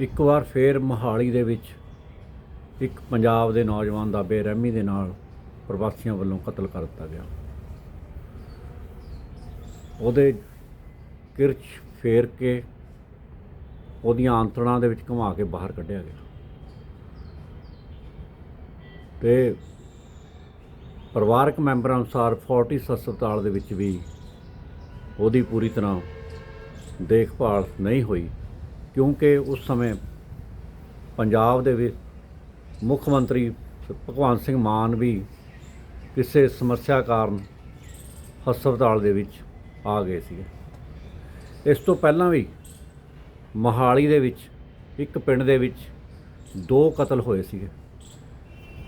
ਇੱਕ ਵਾਰ ਫੇਰ ਮੋਹਾਲੀ ਦੇ ਵਿੱਚ ਇੱਕ ਪੰਜਾਬ ਦੇ ਨੌਜਵਾਨ ਦਾ ਬੇਰਹਿਮੀ ਦੇ ਨਾਲ ਪ੍ਰਵਾਸੀਆਂ ਵੱਲੋਂ ਕਤਲ ਕਰ ਦਿੱਤਾ ਗਿਆ। ਉਹਦੇ ਕਿਰਚ ਫੇਰ ਕੇ ਉਹਦੀਆਂ ਆਂਤੜਾਂ ਦੇ ਵਿੱਚ ਘੁਮਾ ਕੇ ਬਾਹਰ ਕੱਢਿਆ ਗਿਆ। ਤੇ ਪਰਿਵਾਰਕ ਮੈਂਬਰਾਂ ਅਨੁਸਾਰ ਫੋਰਟਿਸ ਹਸਪਤਾਲ ਦੇ ਵਿੱਚ ਵੀ ਉਹਦੀ ਪੂਰੀ ਤਰ੍ਹਾਂ ਦੇਖਭਾਲ ਨਹੀਂ ਹੋਈ। ਕਿਉਂਕਿ ਉਸ ਸਮੇਂ ਪੰਜਾਬ ਦੇ ਵਿੱਚ ਮੁੱਖ ਮੰਤਰੀ ਭਗਵੰਤ ਸਿੰਘ ਮਾਨ ਵੀ ਕਿਸੇ ਸਮੱਸਿਆ ਕਾਰਨ ਹਸਪਤਾਲ ਦੇ ਵਿੱਚ ਆ ਗਏ ਸੀ ਇਸ ਤੋਂ ਪਹਿਲਾਂ ਵੀ ਮੋਹਾਲੀ ਦੇ ਵਿੱਚ, ਇੱਕ ਪਿੰਡ ਦੇ ਵਿੱਚ ਦੋ ਕਤਲ ਹੋਏ ਸੀਗੇ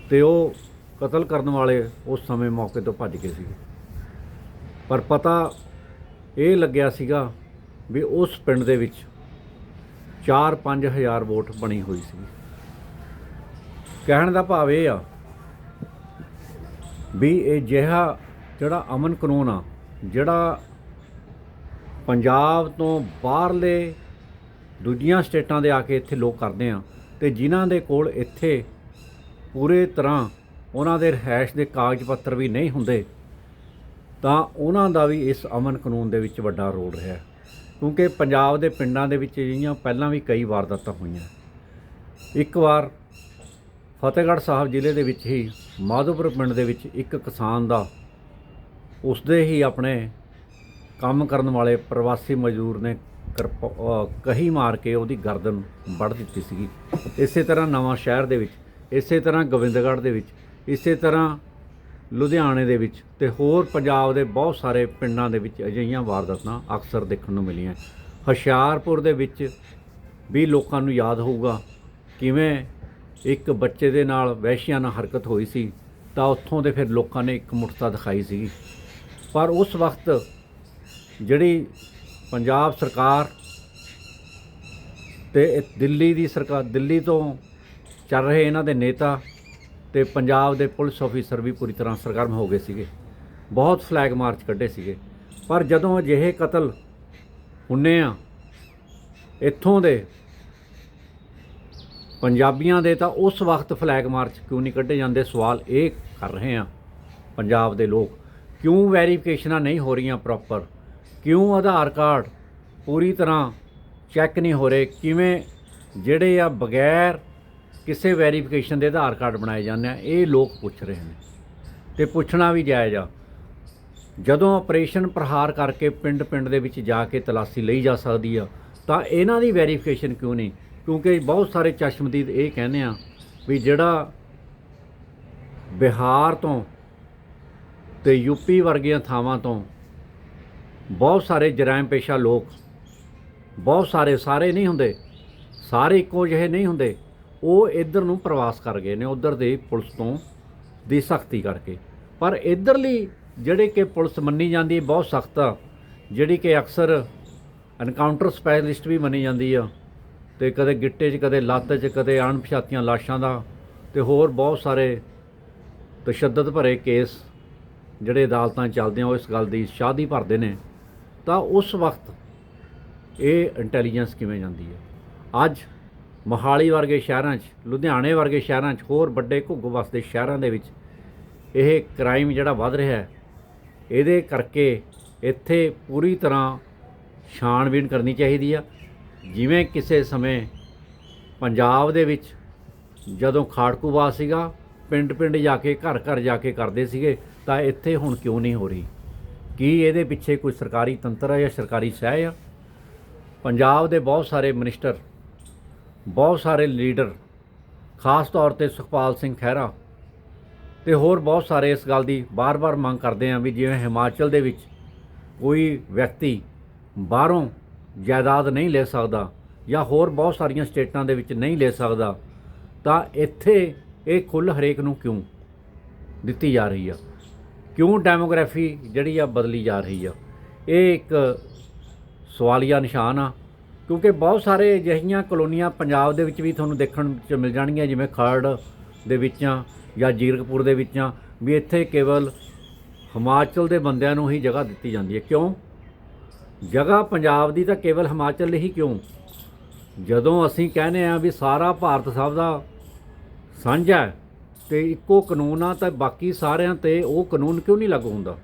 ਤੇ ਉਹ ਕਤਲ ਕਰਨ ਵਾਲੇ ਉਸ ਸਮੇਂ ਮੌਕੇ ਤੋਂ ਭੱਜ ਗਏ ਸੀਗੇ। ਪਰ ਪਤਾ ਇਹ ਲੱਗਿਆ ਸੀਗਾ ਵੀ ਉਸ ਪਿੰਡ ਦੇ ਵਿੱਚ 4-5000 ਵੋਟ ਬਣੀ ਹੋਈ ਸੀ। ਕਹਿਣ ਦਾ ਭਾਵ ਇਹ ਆ ਵੀ ਇਹ ਜਿਹੜਾ ਜਿਹੜਾ ਅਮਨ ਕਾਨੂੰਨ ਆ, ਜਿਹੜਾ ਪੰਜਾਬ ਤੋਂ ਬਾਹਰਲੇ ਦੂਜੀਆਂ ਸਟੇਟਾਂ ਦੇ ਆ ਕੇ ਇੱਥੇ ਲੋਕ ਕਰਦੇ ਆ ਤੇ ਜਿਨ੍ਹਾਂ ਦੇ ਕੋਲ ਇੱਥੇ ਪੂਰੇ ਤਰ੍ਹਾਂ ਉਹਨਾਂ ਦੇ ਰਹਿائش ਦੇ ਕਾਗਜ਼ ਪੱਤਰ ਵੀ ਨਹੀਂ ਹੁੰਦੇ, ਤਾਂ ਉਹਨਾਂ ਦਾ ਵੀ ਇਸ ਅਮਨ ਕਾਨੂੰਨ ਦੇ ਵਿੱਚ ਵੱਡਾ ਰੋਲ ਰਿਹਾ। ਕਿਉਂਕਿ ਪੰਜਾਬ ਦੇ ਪਿੰਡਾਂ ਦੇ ਵਿੱਚ ਜਿਹੀਆਂ ਪਹਿਲਾਂ ਵੀ ਕਈ ਵਾਰਦਾਤਾਂ ਹੋਈਆਂ। ਇੱਕ ਵਾਰ ਫਤਿਹਗੜ੍ਹ ਸਾਹਿਬ ਜ਼ਿਲ੍ਹੇ ਦੇ ਵਿੱਚ ਹੀ ਮਾਧੋਪੁਰ ਪਿੰਡ ਦੇ ਵਿੱਚ ਇੱਕ ਕਿਸਾਨ ਦਾ ਉਸਦੇ ਹੀ ਆਪਣੇ ਕੰਮ ਕਰਨ ਵਾਲੇ ਪ੍ਰਵਾਸੀ ਮਜ਼ਦੂਰ ਨੇ ਕਿਰਪ- ਕਹੀ ਮਾਰ ਕੇ ਉਹਦੀ ਗਰਦਨ ਵੱਢ ਦਿੱਤੀ ਸੀਗੀ। ਇਸੇ ਤਰ੍ਹਾਂ ਨਵਾਂ ਸ਼ਹਿਰ ਦੇ ਵਿੱਚ, ਇਸੇ ਤਰ੍ਹਾਂ ਗੋਬਿੰਦਗੜ੍ਹ ਦੇ ਵਿੱਚ, ਇਸੇ ਤਰ੍ਹਾਂ ਲੁਧਿਆਣੇ ਦੇ ਵਿੱਚ ਤੇ ਹੋਰ ਪੰਜਾਬ ਦੇ ਬਹੁਤ ਸਾਰੇ ਪਿੰਡਾਂ ਦੇ ਵਿੱਚ ਅਜਿਹੀਆਂ ਵਾਰਦਾਤਾਂ ਅਕਸਰ ਦੇਖਣ ਨੂੰ ਮਿਲੀਆਂ। ਹੁਸ਼ਿਆਰਪੁਰ ਦੇ ਵਿੱਚ ਵੀ ਲੋਕਾਂ ਨੂੰ ਯਾਦ ਹੋਊਗਾ ਕਿਵੇਂ ਇੱਕ ਬੱਚੇ ਦੇ ਨਾਲ ਵਹਿਸ਼ੀਆਨਾ ਹਰਕਤ ਹੋਈ ਸੀ, ਤਾਂ ਉੱਥੋਂ ਦੇ ਫਿਰ ਲੋਕਾਂ ਨੇ ਇੱਕ ਮੁਰਤਾ ਦਿਖਾਈ ਸੀਗੀ ਪਰ ਉਸ ਵਕਤ ਜਿਹੜੀ ਪੰਜਾਬ ਸਰਕਾਰ ਤੇ ਦਿੱਲੀ ਦੀ ਸਰਕਾਰ, ਦਿੱਲੀ ਤੋਂ ਚੱਲ ਰਹੇ ਇਹਨਾਂ ਦੇ ਨੇਤਾ ਤੇ ਪੰਜਾਬ ਦੇ ਪੁਲਿਸ ਆਫੀਸਰ ਵੀ ਪੂਰੀ ਤਰ੍ਹਾਂ ਸਰਗਰਮ ਹੋ ਗਏ ਸੀਗੇ। ਬਹੁਤ ਫਲੈਗ ਮਾਰਚ ਕੱਢੇ ਸੀਗੇ। ਪਰ ਜਦੋਂ ਅਜਿਹੇ ਕਤਲ ਹੁੰਨੇ ਆ, ਇੱਥੋਂ ਦੇ ਪੰਜਾਬੀਆਂ ਦੇ ਤਾਂ ਉਸ ਵਕਤ ਫਲੈਗ ਮਾਰਚ ਕਿਉਂ ਨਹੀਂ ਕੱਢੇ ਜਾਂਦੇ? ਸਵਾਲ ਇਹ ਕਰ ਰਹੇ ਆ ਪੰਜਾਬ ਦੇ ਲੋਕ। ਕਿਉਂ ਵੈਰੀਫਿਕੇਸ਼ਨਾਂ ਨਹੀਂ ਹੋ ਰਹੀਆਂ ਪ੍ਰੋਪਰ ਕਿਉਂ ਆਧਾਰ ਕਾਰਡ ਪੂਰੀ ਤਰ੍ਹਾਂ ਚੈੱਕ ਨਹੀਂ ਹੋ ਰਹੇ? ਕਿਵੇਂ ਜਿਹੜੇ ਆ ਬਗੈਰ ਕਿਸੇ ਵੈਰੀਫਿਕੇਸ਼ਨ ਦੇ ਆਧਾਰ ਕਾਰਡ ਬਣਾਏ ਜਾਂਦੇ ਆ, ਇਹ ਲੋਕ ਪੁੱਛ ਰਹੇ ਨੇ। ਤੇ ਪੁੱਛਣਾ ਵੀ ਜਾਇਜ਼ ਆ, ਜਦੋਂ ਆਪਰੇਸ਼ਨ ਪ੍ਰਹਾਰ ਕਰਕੇ ਪਿੰਡ-ਪਿੰਡ ਦੇ ਵਿੱਚ ਜਾ ਕੇ ਤਲਾਸ਼ੀ ਲਈ ਜਾ ਸਕਦੀ ਆ, ਤਾਂ ਇਹਨਾਂ ਦੀ ਵੈਰੀਫਿਕੇਸ਼ਨ ਕਿਉਂ ਨਹੀਂ? ਕਿਉਂਕਿ ਬਹੁਤ ਸਾਰੇ ਚਸ਼ਮਦੀਦ ਇਹ ਕਹਿੰਦੇ ਆ ਵੀ ਜਿਹੜਾ ਬਿਹਾਰ ਤੋਂ ਤੇ ਯੂਪੀ ਵਰਗੀਆਂ ਥਾਵਾਂ ਤੋਂ ਬਹੁਤ ਸਾਰੇ ਜਰਾਇਮ ਪੇਸ਼ਾ ਲੋਕ, ਬਹੁਤ ਸਾਰੇ ਸਾਰੇ ਨਹੀਂ ਹੁੰਦੇ, ਸਾਰੇ ਇੱਕੋ ਜਿਹੇ ਨਹੀਂ ਹੁੰਦੇ ਉਹ ਇੱਧਰ ਨੂੰ ਪ੍ਰਵਾਸ ਕਰ ਗਏ ਨੇ, ਉੱਧਰ ਦੇ ਪੁਲਿਸ ਤੋਂ, ਦੀ ਸਖਤੀ ਕਰਕੇ। ਪਰ ਇੱਧਰਲੀ ਜਿਹੜੇ ਕਿ ਪੁਲਿਸ ਮੰਨੀ ਜਾਂਦੀ ਹੈ, ਬਹੁਤ ਸਖਤ ਆ। ਜਿਹੜੀ ਕਿ ਅਕਸਰ ਐਨਕਾਊਂਟਰ ਸਪੈਸ਼ਲਿਸਟ ਵੀ ਮੰਨੀ ਜਾਂਦੀ ਆ। ਤੇ ਕਦੇ ਗਿੱਟੇ 'ਚ, ਕਦੇ ਲੱਤ 'ਚ, ਕਦੇ ਅਣਪਛਾਤੀਆਂ ਲਾਸ਼ਾਂ ਦਾ ਤੇ ਹੋਰ ਬਹੁਤ ਸਾਰੇ ਤਸ਼ੱਦਦ ਭਰੇ ਕੇਸ ਜਿਹੜੇ ਅਦਾਲਤਾਂ 'ਚ ਚੱਲਦੇ ਆ, ਉਹ ਇਸ ਗੱਲ ਦੀ ਸ਼ਾਦੀ ਭਰਦੇ ਨੇ। ਤਾਂ ਉਸ ਵਕਤ ਇਹ ਇੰਟੈਲੀਜੈਂਸ ਕਿਵੇਂ ਜਾਂਦੀ ਹੈ? ਅੱਜ ਮੋਹਾਲੀ ਵਰਗੇ ਸ਼ਹਿਰਾਂ 'ਚ, ਲੁਧਿਆਣੇ ਵਰਗੇ ਸ਼ਹਿਰਾਂ 'ਚ, ਹੋਰ ਵੱਡੇ ਘੁੱਗ ਵਸਦੇ ਸ਼ਹਿਰਾਂ ਦੇ ਵਿੱਚ ਇਹ ਕ੍ਰਾਈਮ ਜਿਹੜਾ ਵੱਧ ਰਿਹਾ ਹੈ, ਇਹਦੇ ਕਰਕੇ ਇੱਥੇ ਪੂਰੀ ਤਰ੍ਹਾਂ ਛਾਣਬੀਣ ਕਰਨੀ ਚਾਹੀਦੀ ਆ। ਜਿਵੇਂ ਕਿਸੇ ਸਮੇਂ ਪੰਜਾਬ ਦੇ ਵਿੱਚ ਜਦੋਂ ਖਾੜਕੂਵਾਸ ਸੀਗਾ ਪਿੰਡ ਪਿੰਡ ਜਾ ਕੇ ਘਰ ਘਰ ਜਾ ਕੇ ਕਰਦੇ ਸੀਗੇ, ਤਾਂ ਇੱਥੇ ਹੁਣ ਕਿਉਂ ਨਹੀਂ ਹੋ ਰਹੀ? ਕੀ ਇਹਦੇ ਪਿੱਛੇ ਕੋਈ ਸਰਕਾਰੀ ਤੰਤਰ ਹੈ ਜਾਂ ਸਰਕਾਰੀ ਸਹਿ ਆ? ਪੰਜਾਬ ਦੇ ਬਹੁਤ ਸਾਰੇ ਮਿਨਿਸਟਰ ਬਹੁਤ ਸਾਰੇ ਲੀਡਰ, ਖਾਸ ਤੌਰ ਤੇ ਸੁਖਪਾਲ ਸਿੰਘ ਖਹਿਰਾ ਤੇ ਹੋਰ ਬਹੁਤ ਸਾਰੇ ਇਸ ਗੱਲ ਦੀ ਬਾਰ-ਬਾਰ ਮੰਗ ਕਰਦੇ ਆ ਵੀ ਜਿਵੇਂ ਹਿਮਾਚਲ ਦੇ ਵਿੱਚ ਕੋਈ ਵਿਅਕਤੀ ਬਾਹਰੋਂ ਜਾਇਦਾਦ ਨਹੀਂ ਲੈ ਸਕਦਾ ਜਾਂ ਹੋਰ ਬਹੁਤ ਸਾਰੀਆਂ ਸਟੇਟਾਂ ਦੇ ਵਿੱਚ ਨਹੀਂ ਲੈ ਸਕਦਾ, ਤਾਂ ਇੱਥੇ ਇਹ ਖੁੱਲ੍ਹ ਹਰੇਕ ਨੂੰ ਕਿਉਂ ਦਿੱਤੀ ਜਾ ਰਹੀ ਆ? ਕਿਉਂ ਡੈਮੋਗ੍ਰਾਫੀ ਜਿਹੜੀ ਆ ਬਦਲੀ ਜਾ ਰਹੀ ਆ? ਇਹ ਇੱਕ ਸਵਾਲੀਆ ਨਿਸ਼ਾਨ ਆ। ਕਿਉਂਕਿ ਬਹੁਤ ਸਾਰੇ ਅਜਿਹੀਆਂ ਕਲੋਨੀਆਂ ਪੰਜਾਬ ਦੇ ਵਿੱਚ ਵੀ ਤੁਹਾਨੂੰ ਦੇਖਣ ਚ ਮਿਲ ਜਾਣਗੀਆਂ, ਜਿਵੇਂ ਖਰੜ ਦੇ ਵਿੱਚ ਆ ਜਾਂ ਜੀਰਕਪੁਰ ਦੇ ਵਿੱਚ ਆ, ਵੀ ਇੱਥੇ ਕੇਵਲ ਹਿਮਾਚਲ ਦੇ ਬੰਦਿਆਂ ਨੂੰ ਹੀ ਜਗ੍ਹਾ ਦਿੱਤੀ ਜਾਂਦੀ ਹੈ। ਕਿਉਂ? ਜਗ੍ਹਾ ਪੰਜਾਬ ਦੀ ਤਾਂ ਕੇਵਲ ਹਿਮਾਚਲ ਲਈ ਹੀ ਕਿਉਂ? ਜਦੋਂ ਅਸੀਂ ਕਹਿੰਦੇ ਆ ਵੀ ਸਾਰਾ ਭਾਰਤ ਸਭ ਦਾ ਸਾਂਝਾ ਹੈ, ਤੇ ਇੱਕੋ ਕਾਨੂੰਨ ਆ, ਤਾਂ ਬਾਕੀ ਸਾਰਿਆਂ ਤੇ ਉਹ ਕਾਨੂੰਨ ਕਿਉਂ ਨਹੀਂ ਲਾਗੂ ਹੁੰਦਾ?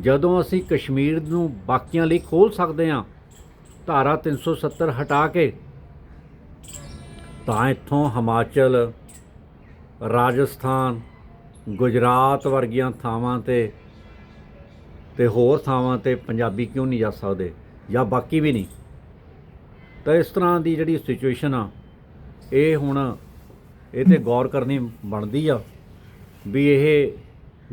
ਜਦੋਂ ਅਸੀਂ ਕਸ਼ਮੀਰ ਨੂੰ ਬਾਕੀਆਂ ਲਈ ਖੋਲ ਸਕਦੇ ਆ ਧਾਰਾ 370 ਹਟਾ ਕੇ ਤਾਂ ਇੱਥੋਂ ਹਿਮਾਚਲ, ਰਾਜਸਥਾਨ, ਗੁਜਰਾਤ ਵਰਗੀਆਂ ਥਾਵਾਂ ਤੇ ਤੇ ਹੋਰ ਥਾਵਾਂ ਤੇ ਪੰਜਾਬੀ ਕਿਉਂ ਨਹੀਂ ਜਾ ਸਕਦੇ ਜਾਂ ਬਾਕੀ ਵੀ ਨਹੀਂ? ਤਾਂ ਇਸ ਤਰ੍ਹਾਂ ਦੀ ਜਿਹੜੀ ਸਿਚੁਏਸ਼ਨ ਆ, ਇਹ ਹੁਣ ਇਹ ਤੇ ਗੌਰ ਕਰਨੀ ਬਣਦੀ ਆ ਵੀ ਇਹ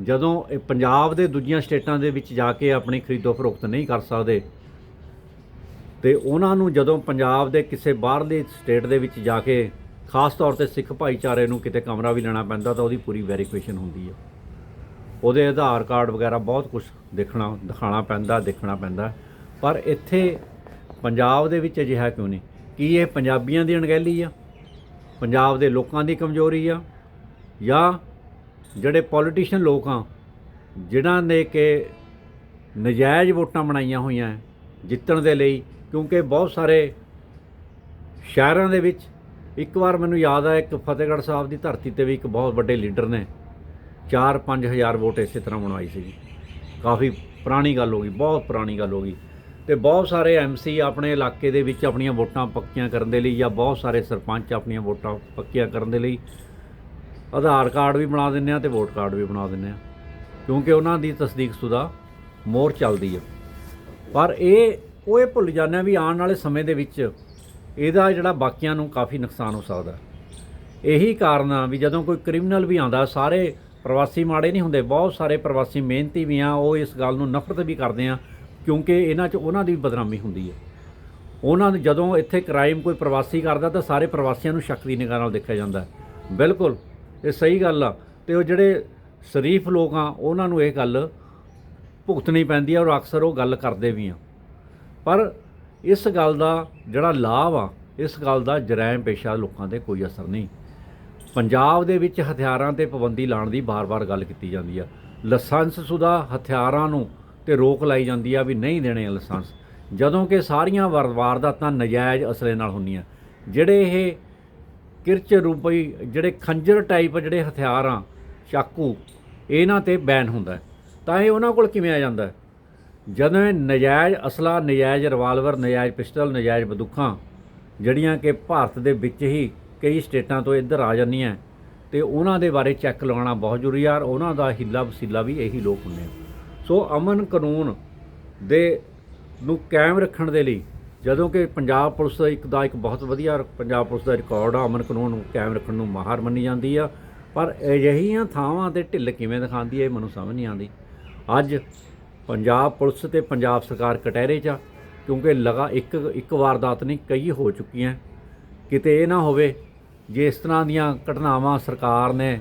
ਜਦੋਂ ਇਹ ਪੰਜਾਬ ਦੇ ਦੂਜੀਆਂ ਸਟੇਟਾਂ ਦੇ ਵਿੱਚ ਜਾ ਕੇ ਆਪਣੀ ਖਰੀਦੋ ਫਰੋਖਤ ਨਹੀਂ ਕਰ ਸਕਦੇ ਤੇ ਉਹਨਾਂ ਨੂੰ ਜਦੋਂ ਪੰਜਾਬ ਦੇ ਕਿਸੇ ਬਾਹਰਲੇ ਸਟੇਟ ਦੇ ਵਿੱਚ ਜਾ ਕੇ ਖਾਸ ਤੌਰ ਤੇ ਸਿੱਖ ਭਾਈਚਾਰੇ ਨੂੰ ਕਿਤੇ ਕਮਰਾ ਵੀ ਲੈਣਾ ਪੈਂਦਾ ਤਾਂ ਉਹਦੀ ਪੂਰੀ ਵੈਰੀਫਿਕੇਸ਼ਨ ਹੁੰਦੀ ਆ ਉਹਦੇ ਆਧਾਰ ਕਾਰਡ ਵਗੈਰਾ ਬਹੁਤ ਕੁਝ ਦੇਖਣਾ ਦਿਖਾਣਾ ਪੈਂਦਾ, ਦੇਖਣਾ ਪੈਂਦਾ। ਪਰ ਇੱਥੇ ਪੰਜਾਬ ਦੇ ਵਿੱਚ ਅਜਿਹਾ ਕਿਉਂ ਨਹੀਂ? ਕੀ ਇਹ ਪੰਜਾਬੀਆਂ ਦੀ ਅਣਗਹਿਲੀ ਆ? ਪੰਜਾਬ ਦੇ ਲੋਕਾਂ ਦੀ ਕਮਜ਼ੋਰੀ ਆ? ਜਾਂ ਜਿਹੜੇ ਪੋਲੀਟੀਸ਼ੀਅਨ ਲੋਕ ਆ, ਜਿਨ੍ਹਾਂ ਨੇ ਕਿ ਨਜਾਇਜ਼ ਵੋਟਾਂ ਬਣਾਈਆਂ ਹੋਈਆਂ ਜਿੱਤਣ ਦੇ ਲਈ ਕਿਉਂਕਿ ਬਹੁਤ ਸਾਰੇ ਸ਼ਹਿਰਾਂ ਦੇ ਵਿੱਚ ਇੱਕ ਵਾਰ ਮੈਨੂੰ ਯਾਦ ਆ, ਇੱਕ ਫਤਿਹਗੜ੍ਹ ਸਾਹਿਬ ਦੀ ਧਰਤੀ ਤੇ ਵੀ ਇੱਕ ਬਹੁਤ ਵੱਡੇ ਲੀਡਰ ਨੇ। 4-5 ਹਜ਼ਾਰ ਵੋਟ ਇਸੇ ਤਰ੍ਹਾਂ ਬਣਵਾਈ ਸੀਗੀ। ਕਾਫੀ ਪੁਰਾਣੀ ਗੱਲ ਹੋ ਗਈ, ਬਹੁਤ ਪੁਰਾਣੀ ਗੱਲ ਹੋ ਗਈ। ਤੇ ਬਹੁਤ ਸਾਰੇ ਐਮਸੀ ਆਪਣੇ ਇਲਾਕੇ ਦੇ ਵਿੱਚ ਆਪਣੀਆਂ ਵੋਟਾਂ ਪੱਕੀਆਂ ਕਰਨ ਦੇ ਲਈ ਜਾਂ ਬਹੁਤ ਸਾਰੇ ਸਰਪੰਚ ਆਪਣੀਆਂ ਵੋਟਾਂ ਪੱਕੀਆਂ ਕਰਨ ਦੇ ਲਈ ਆਧਾਰ ਕਾਰਡ ਵੀ ਬਣਾ ਦਿੰਦੇ ਆ ਤੇ ਵੋਟ ਕਾਰਡ ਵੀ ਬਣਾ ਦਿੰਦੇ ਆ। ਕਿਉਂਕਿ ਉਹਨਾਂ ਦੀ ਤਸਦੀਕਸ਼ੁਦਾ ਮੋਹਰ ਚੱਲਦੀ ਆ। ਪਰ ਇਹ ਉਹ ਇਹ ਭੁੱਲ ਜਾਂਦੇ ਆ ਵੀ ਆਉਣ ਵਾਲੇ ਸਮੇਂ ਦੇ ਵਿੱਚ ਇਹਦਾ ਜਿਹੜਾ ਬਾਕੀਆਂ ਨੂੰ ਕਾਫੀ ਨੁਕਸਾਨ ਹੋ ਸਕਦਾ। ਇਹੀ ਕਾਰਨ ਆ ਵੀ ਜਦੋਂ ਕੋਈ ਕ੍ਰਿਮੀਨਲ ਵੀ ਆਂਦਾ ਸਾਰੇ ਪ੍ਰਵਾਸੀ ਮਾੜੇ ਨਹੀਂ ਹੁੰਦੇ, ਬਹੁਤ ਸਾਰੇ ਪ੍ਰਵਾਸੀ ਮਿਹਨਤੀ ਵੀ ਆ, ਉਹ ਇਸ ਗੱਲ ਨੂੰ ਨਫ਼ਰਤ ਵੀ ਕਰਦੇ ਆ, ਕਿਉਂਕਿ ਇਹਨਾਂ 'ਚ ਉਹਨਾਂ ਦੀ ਵੀ ਬਦਨਾਮੀ ਹੁੰਦੀ ਹੈ। ਉਹਨਾਂ ਨੂੰ ਜਦੋਂ ਇੱਥੇ ਕ੍ਰਾਈਮ ਕੋਈ ਪ੍ਰਵਾਸੀ ਕਰਦਾ ਤਾਂ ਸਾਰੇ ਪ੍ਰਵਾਸੀਆਂ ਨੂੰ ਸ਼ੱਕ ਦੀ ਨਿਗਾਹ ਨਾਲ ਦੇਖਿਆ ਜਾਂਦਾ ਬਿਲਕੁਲ, ਇਹ ਸਹੀ ਗੱਲ ਆ ਤੇ ਉਹ ਜਿਹੜੇ ਸ਼ਰੀਫ ਲੋਕ ਆ, ਉਹਨਾਂ ਨੂੰ ਇਹ ਗੱਲ ਭੁਗਤਣੀ ਪੈਂਦੀ ਆ ਔਰ ਅਕਸਰ ਉਹ ਗੱਲ ਕਰਦੇ ਵੀ ਆ। ਪਰ ਇਸ ਗੱਲ ਦਾ ਜਿਹੜਾ ਲਾਭ ਆ, ਇਸ ਗੱਲ ਦਾ ਜਰਾਇਮ ਪੇਸ਼ਾ ਲੋਕਾਂ ਤੇ ਕੋਈ ਅਸਰ ਨਹੀਂ। ਪੰਜਾਬ ਦੇ ਵਿੱਚ ਹਥਿਆਰਾਂ ਤੇ ਪਾਬੰਦੀ ਲਾਉਣ ਦੀ ਬਾਰ-ਬਾਰ ਗੱਲ ਕੀਤੀ ਜਾਂਦੀ ਆ। ਲਾਇਸੈਂਸ ਸੁਦਾ ਹਥਿਆਰਾਂ ਨੂੰ ਤੇ ਰੋਕ ਲਾਈ ਜਾਂਦੀ ਆ ਵੀ ਨਹੀਂ ਦੇਣੇ ਲਾਇਸੈਂਸ। ਜਦੋਂ ਕਿ ਸਾਰੀਆਂ ਵਾਰ- ਵਾਰਦਾਤਾਂ ਨਜਾਇਜ਼ ਅਸਲੇ ਨਾਲ ਹੁੰਦੀਆਂ। ਜਿਹੜੇ ਇਹ ਕਿਰਚ ਰੂਪਈ ਜਿਹੜੇ ਖੰਜਰ ਟਾਈਪ ਜਿਹੜੇ ਹਥਿਆਰ ਆ, ਚਾਕੂ, ਇਹਨਾਂ ਤੇ ਬੈਨ ਹੁੰਦਾ। ਤਾਂ ਇਹ ਉਹਨਾਂ ਕੋਲ ਕਿਵੇਂ ਆ ਜਾਂਦਾ? ਜਦੋਂ ਇਹ ਨਜਾਇਜ਼ ਅਸਲਾ, ਨਜਾਇਜ਼ ਰਿਵਾਲਵਰ ਨਜਾਇਜ਼ ਪਿਸਟਲ ਨਜਾਇਜ਼ ਬੰਦੂਕਾਂ, ਜਿਹੜੀਆਂ ਕਿ ਭਾਰਤ ਦੇ ਵਿੱਚ ਹੀ ਕਈ ਸਟੇਟਾਂ ਤੋਂ ਇੱਧਰ ਆ ਜਾਂਦੀਆਂ, ਤੇ ਉਹਨਾਂ ਦੇ ਬਾਰੇ ਚੈੱਕ ਲਗਾਉਣਾ ਬਹੁਤ ਜ਼ਰੂਰੀ ਆ, ਔਰ ਉਹਨਾਂ ਦਾ ਹਿੱਲਾ ਵਸੀਲਾ ਵੀ ਇਹੀ ਲੋਕ ਹੁੰਦੇ ਆ। ਸੋ ਅਮਨ ਕਾਨੂੰਨ ਦੇ ਨੂੰ ਕਾਇਮ ਰੱਖਣ ਦੇ ਲਈ, ਜਦੋਂ ਕਿ ਪੰਜਾਬ ਪੁਲਿਸ ਦਾ ਇੱਕ ਦਾ ਇੱਕ ਬਹੁਤ ਵਧੀਆ, ਪੰਜਾਬ ਪੁਲਿਸ ਦਾ ਰਿਕਾਰਡ ਆ, ਅਮਨ ਕਾਨੂੰਨ ਨੂੰ ਕਾਇਮ ਰੱਖਣ ਨੂੰ ਮਾਹਰ ਮੰਨੀ ਜਾਂਦੀ ਆ। ਪਰ ਅਜਿਹੀਆਂ ਥਾਵਾਂ ਤੇ ਢਿੱਲ ਕਿਵੇਂ ਦਿਖਾਉਂਦੀ ਹੈ ਇਹ ਮੈਨੂੰ ਸਮਝ ਨਹੀਂ ਆਉਂਦੀ। ਅੱਜ ਪੰਜਾਬ ਪੁਲਿਸ ਤੇ ਪੰਜਾਬ ਸਰਕਾਰ ਕਟਹਿਰੇ 'ਚ ਆ, ਕਿਉਂਕਿ ਲਗਾ ਇੱਕ ਇੱਕ ਵਾਰਦਾਤ ਨਹੀਂ, ਕਈ ਹੋ ਚੁੱਕੀਆਂ। ਕਿਤੇ ਇਹ ਨਾ ਹੋਵੇ, ਜੇ ਇਸ ਤਰ੍ਹਾਂ ਦੀਆਂ ਘਟਨਾਵਾਂ ਸਰਕਾਰ ਨੇ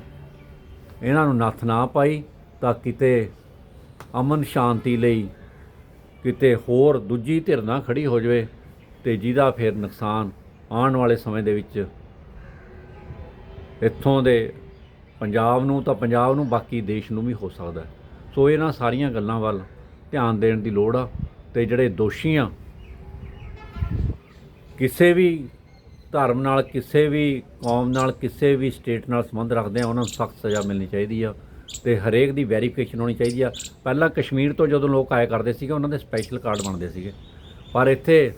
ਇਹਨਾਂ ਨੂੰ ਨੱਥ ਨਾ ਪਾਈ, ਤਾਂ ਕਿਤੇ ਅਮਨ ਸ਼ਾਂਤੀ ਲਈ ਕਿਤੇ ਹੋਰ ਦੂਜੀ ਧਿਰ ਨਾ ਖੜੀ ਹੋ ਜਾਵੇ ਤੇ ਜਿਹਦਾ ਫਿਰ ਨੁਕਸਾਨ ਆਉਣ ਵਾਲੇ ਸਮੇਂ ਦੇ ਵਿੱਚ ਇੱਥੋਂ ਦੇ ਪੰਜਾਬ ਨੂੰ ਤਾਂ ਪੰਜਾਬ ਨੂੰ, ਬਾਕੀ ਦੇਸ਼ ਨੂੰ ਵੀ ਹੋ ਸਕਦਾ। ਸੋ ਇਹਨਾਂ ਸਾਰੀਆਂ ਗੱਲਾਂ ਵੱਲ ਧਿਆਨ ਦੇਣ ਦੀ ਲੋੜ ਆ ਤੇ ਜਿਹੜੇ ਦੋਸ਼ੀ ਆ, ਕਿਸੇ ਵੀ ਧਰਮ ਨਾਲ, ਕਿਸੇ ਵੀ ਕੌਮ ਨਾਲ, ਕਿਸੇ ਵੀ ਸਟੇਟ ਨਾਲ ਸੰਬੰਧ ਰੱਖਦੇ ਆ, ਉਹਨਾਂ ਨੂੰ ਸਖਤ ਸਜ਼ਾ ਮਿਲਣੀ ਚਾਹੀਦੀ ਆ ਤੇ ਹਰੇਕ ਦੀ ਵੈਰੀਫਿਕੇਸ਼ਨ ਹੋਣੀ ਚਾਹੀਦੀ ਆ। ਪਹਿਲਾਂ ਕਸ਼ਮੀਰ ਤੋਂ ਜਦੋਂ ਲੋਕ ਆਇਆ ਕਰਦੇ ਸੀਗੇ, ਉਹਨਾਂ ਦੇ ਸਪੈਸ਼ਲ ਕਾਰਡ ਬਣਦੇ ਸੀਗੇ। ਪਰ ਇੱਥੇ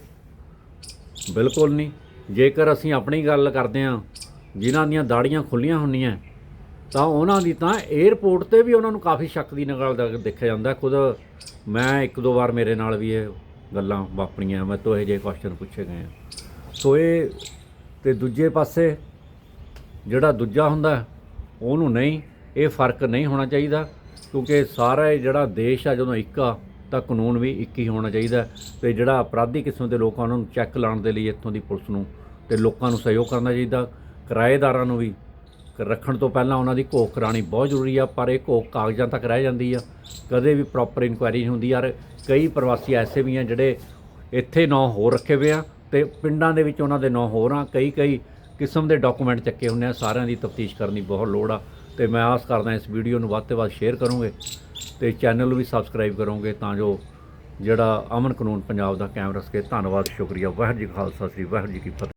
ਬਿਲਕੁਲ ਨਹੀਂ। ਜੇਕਰ ਅਸੀਂ ਆਪਣੀ ਗੱਲ ਕਰਦੇ ਹਾਂ ਜਿਨ੍ਹਾਂ ਦੀਆਂ ਦਾੜੀਆਂ ਖੁੱਲੀਆਂ ਹੁੰਦੀਆਂ ਤਾਂ ਉਹਨਾਂ ਦੀ ਤਾਂ 에ਅਰਪੋਰਟ ਤੇ ਵੀ ਉਹਨਾਂ ਨੂੰ ਕਾਫੀ ਸ਼ੱਕ ਦੀ ਨਿਗਾਹ ਦਾ ਦੇਖਿਆ ਜਾਂਦਾ। ਖੁਦ ਮੈਂ ਇੱਕ ਦੋ ਵਾਰ ਮੇਰੇ ਨਾਲ ਵੀ ਇਹ ਗੱਲਾਂ ਵਾਪਰੀਆਂ, ਮੈਂ ਤੋਂ ਇਹ ਜਿਹੇ ਕੁਐਸਚਨ ਪੁੱਛੇ ਗਏ ਆ। ਸੋ ਇਹ ਤੇ ਦੂਜੇ ਪਾਸੇ ਜਿਹੜਾ ਦੂਜਾ ਹੁੰਦਾ, ਉਹਨੂੰ ਨਹੀਂ, ਇਹ ਫ਼ਰਕ ਨਹੀਂ ਹੋਣਾ ਚਾਹੀਦਾ, ਕਿਉਂਕਿ ਸਾਰਾ ਜਿਹੜਾ ਦੇਸ਼ ਆ, ਜਦੋਂ ਇੱਕ ਆ, ਤਾਂ ਕਾਨੂੰਨ ਵੀ ਇੱਕ ਹੀ ਹੋਣਾ ਚਾਹੀਦਾ। ਹੈ ਤੇ ਜਿਹੜਾ ਅਪਰਾਧੀ ਕਿਸਮ ਦੇ ਲੋਕਾਂ ਉਹਨਾਂ ਨੂੰ ਚੈੱਕ ਲਾਉਣ ਦੇ ਲਈ ਇੱਥੋਂ ਦੀ ਪੁਲਿਸ ਨੂੰ ਤੇ ਲੋਕਾਂ ਨੂੰ ਸਹਿਯੋਗ ਕਰਨਾ ਚਾਹੀਦਾ, ਕਿਰਾਏਦਾਰਾਂ ਨੂੰ ਵੀ ਰੱਖਣ ਤੋਂ ਪਹਿਲਾਂ ਉਹਨਾਂ ਦੀ ਘੋਖ ਕਰਾਉਣੀ ਬਹੁਤ ਜ਼ਰੂਰੀ ਆ, ਪਰ ਇਹ ਘੋਖ ਕਾਗਜ਼ਾਂ ਤੱਕ ਰਹਿ ਜਾਂਦੀ ਆ। ਕਦੇ ਵੀ ਪ੍ਰੋਪਰ ਇਨਕੁਆਇਰੀ ਨਹੀਂ ਹੁੰਦੀ, ਯਾਰ ਕਈ ਪ੍ਰਵਾਸੀ ਐਸੇ ਵੀ ਆ ਜਿਹੜੇ ਇੱਥੇ ਨਾਂ ਹੋਰ ਰੱਖੇ ਹੋਏ ਆ ਤੇ ਪਿੰਡਾਂ ਦੇ ਵਿੱਚ ਉਹਨਾਂ ਦੇ ਨਾਂ ਹੋਰ ਆ। ਕਈ ਕਈ ਕਿਸਮ ਦੇ ਡਾਕੂਮੈਂਟ ਚੱਕੇ ਹੁੰਦੇ ਆ, ਸਾਰਿਆਂ ਦੀ ਤਫਤੀਸ਼ ਕਰਨ ਦੀ ਬਹੁਤ ਲੋੜ ਆ। ਤੇ ਮੈਂ ਆਸ ਕਰਦਾ ਇਸ ਵੀਡੀਓ ਨੂੰ ਵੱਧ ਤੋਂ ਵੱਧ ਸ਼ੇਅਰ ਕਰੋਗੇ ਤੇ ਚੈਨਲ ਨੂੰ ਵੀ ਸਬਸਕ੍ਰਾਈਬ ਕਰੋਗੇ ਤਾਂ ਜੋ ਜਿਹੜਾ ਅਮਨ ਕਾਨੂੰਨ ਪੰਜਾਬ ਦਾ ਕਾਇਮ ਰੱਖ। ਕੇ ਧੰਨਵਾਦ, ਸ਼ੁਕਰੀਆ। ਵਾਹਿਗੁਰੂ ਜੀ ਖਾਲਸਾ, ਸ੍ਰੀ ਵਾਹਿਗੁਰੂ ਜੀ ਕੀ ਫਤਿਹ।